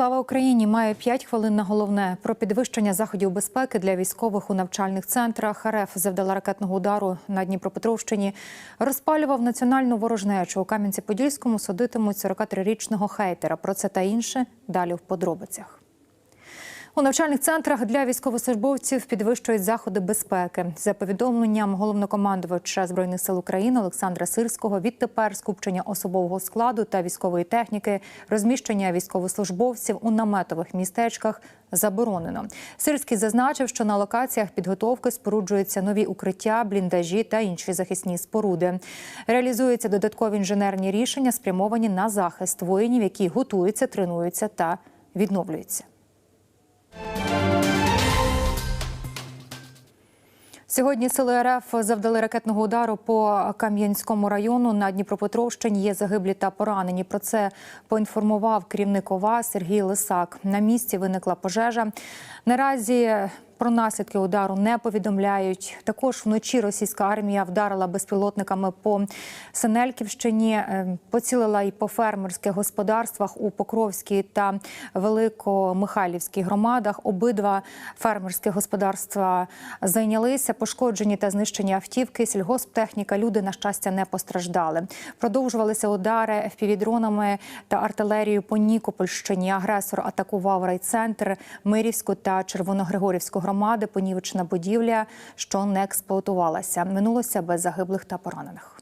Слава Україні має 5 хвилин на головне про підвищення заходів безпеки для військових у навчальних центрах. РФ завдала ракетного удару на Дніпропетровщині. Розпалював національну ворожнечу у Кам'янці-Подільському. Судитимуть 43-річного хейтера. Про це та інше далі в подробицях. У навчальних центрах для військовослужбовців підвищують заходи безпеки. За повідомленням головнокомандувача збройних сил України Олександра Сирського, відтепер скупчення особового складу та військової техніки, розміщення військовослужбовців у наметових містечках заборонено. Сирський зазначив, що на локаціях підготовки споруджуються нові укриття, бліндажі та інші захисні споруди. Реалізуються додаткові інженерні рішення, спрямовані на захист воїнів, які готуються, тренуються та відновлюються. Сьогодні сили РФ завдали ракетного удару по Кам'янському району на Дніпропетровщині. Є загиблі та поранені. Про це поінформував керівник ОВА Сергій Лисак. На місці виникла пожежа. Наразі про наслідки удару не повідомляють. Також вночі російська армія вдарила безпілотниками по Синельківщині, е, поцілила і по фермерських господарствах у Покровській та Великомихайлівській громадах. Обидва фермерські господарства зайнялися, пошкоджені та знищені автівки. Сільгосптехніка. Люди на щастя не постраждали. Продовжувалися удари впівдронами та артилерією по Нікопольщині. Агресор атакував райцентр Мирівську та Червоногригорівську громади. Понівечна будівля, що не експлуатувалася. Минулося без загиблих та поранених.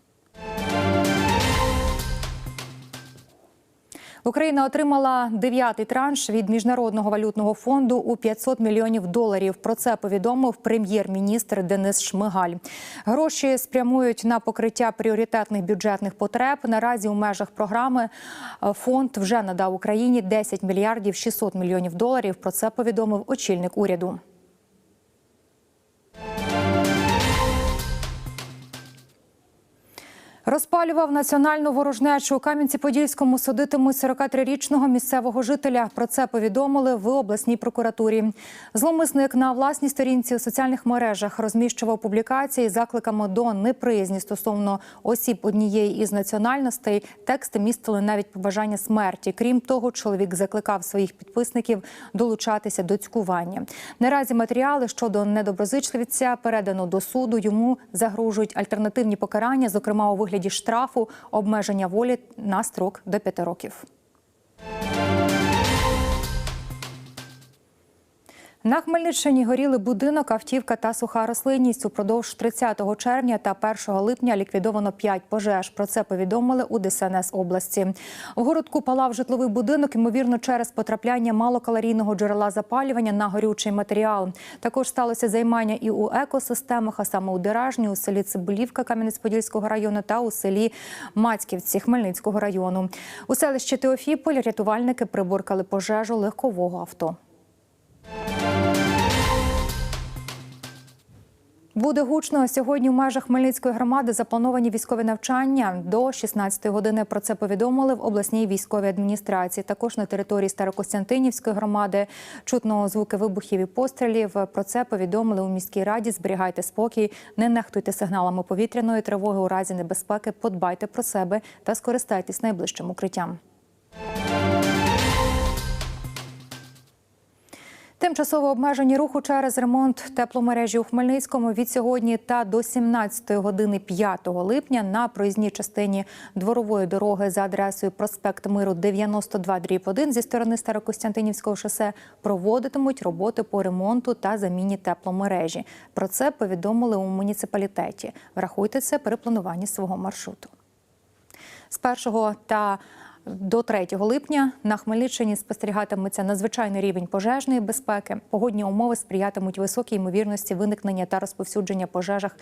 Україна отримала дев'ятий транш від міжнародного валютного фонду у 500 мільйонів доларів. Про це повідомив прем'єр-міністр Денис Шмигаль. Гроші спрямують на покриття пріоритетних бюджетних потреб. Наразі у межах програми е, фонд вже надав Україні 10 мільярдів 600 мільйонів доларів. Про це повідомив очільник уряду. Розпалював національну ворожнечу у Кам'янці-Подільському судитимуть 43-річного місцевого жителя. Про це повідомили в обласній прокуратурі. Зломисник на власній сторінці у соціальних мережах розміщував публікації з закликами до неприязні стосовно осіб однієї із національностей. Тексти містили навіть побажання смерті. Крім того, чоловік закликав своїх підписників долучатися до цькування. Наразі матеріали щодо недоброзичливця передано до суду. Йому загрожують альтернативні покарання, зокрема у вигляді вигляді штрафу, обмеження волі на строк до п'яти років. На Хмельниччині горіли будинок, автівка та суха рослинність. Упродовж 30 червня та 1 липня ліквідовано 5 пожеж. Про це повідомили у ДСНС області. У городку палав житловий будинок, ймовірно, через потрапляння малокалорійного джерела запалювання на горючий матеріал. Також сталося займання і у екосистемах, а саме у Деражні, у селі Цибулівка Кам'янець-Подільського району та у селі Мацьківці Хмельницького району. У селищі Теофіполь рятувальники приборкали пожежу легкового авто. Буде гучно сьогодні. У межах Хмельницької громади заплановані військові навчання до 16 години. Про це повідомили в обласній військовій адміністрації. Також на території Старокостянтинівської громади чутно звуки вибухів і пострілів. Про це повідомили у міській раді. Зберігайте спокій, не нехтуйте сигналами повітряної тривоги у разі небезпеки. Подбайте про себе та скористайтесь найближчим укриттям. Тимчасово обмежені руху через ремонт тепломережі у Хмельницькому від сьогодні та до 17 години 5 липня на проїзній частині дворової дороги за адресою проспект Миру 92 дріб 1 зі сторони Старокостянтинівського шосе проводитимуть роботи по ремонту та заміні тепломережі. Про це повідомили у муніципалітеті. Врахуйте це при плануванні свого маршруту. З 1 та до 3 липня на Хмельниччині спостерігатиметься надзвичайний рівень пожежної безпеки. Погодні умови сприятимуть високій ймовірності виникнення та розповсюдження пожежах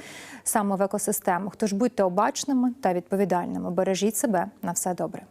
саме в екосистемах. Тож будьте обачними та відповідальними. Бережіть себе на все добре.